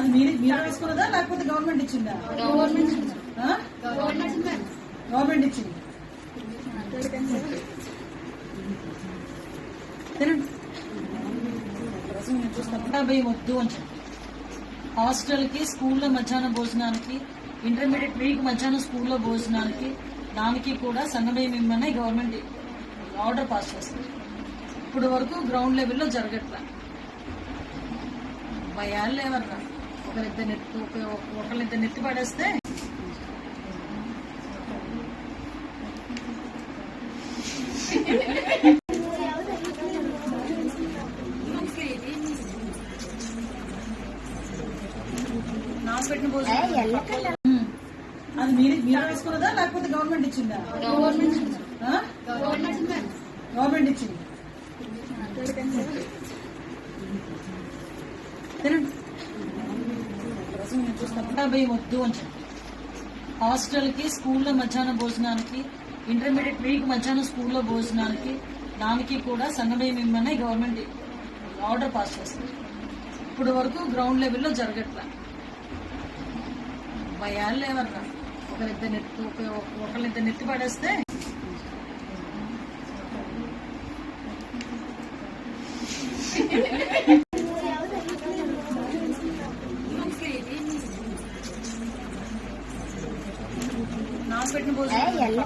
అది మీరు మీరు వేసుకున్నదా లేకపోతే గవర్నమెంట్ ఇచ్చిందా? గవర్నమెంట్ ఇచ్చింది. యాభై వద్దు అని చెప్పి. హాస్టల్కి స్కూల్లో మధ్యాహ్న భోజనానికి ఇంటర్మీడియట్ వీక్ మధ్యాహ్నం స్కూల్లో భోజనానికి దానికి కూడా సంగమేమి ఇమ్మని గవర్నమెంట్ ఆర్డర్ పాస్ చేస్తుంది. ఇప్పుడు వరకు గ్రౌండ్ లెవెల్లో జరగట్లా. భయాలు లేవర్రా ఒకరిద్దరు నెత్తి ఒక ఒకరిద్దరు నెత్తి పడేస్తే. అది మీరు మీరు వేసుకున్నదా? లేకపోతే గవర్నమెంట్ ఇచ్చిందా. గవర్నమెంట్ ఇచ్చింది. తినండి. నేను వద్దు అని చెప్పి. హాస్టల్కి స్కూల్లో మధ్యాహ్న భోజనానికి ఇంటర్మీడియట్ వీక్ మధ్యాహ్నం స్కూల్లో భోజనానికి దానికి కూడా సంగమేమి ఇమ్మని గవర్నమెంట్ ఆర్డర్ పాస్ చేస్తుంది. ఇప్పుడు వరకు గ్రౌండ్ లెవెల్లో జరగట్లా. భయాలు లేవన్నా ఒకరిద్దరు నెత్తి ఒక ఒకరిద్దరు నెత్తి పడేస్తే ಹಾಸ್ಪಿಟ್ಲ್ ಎಲ್ಲ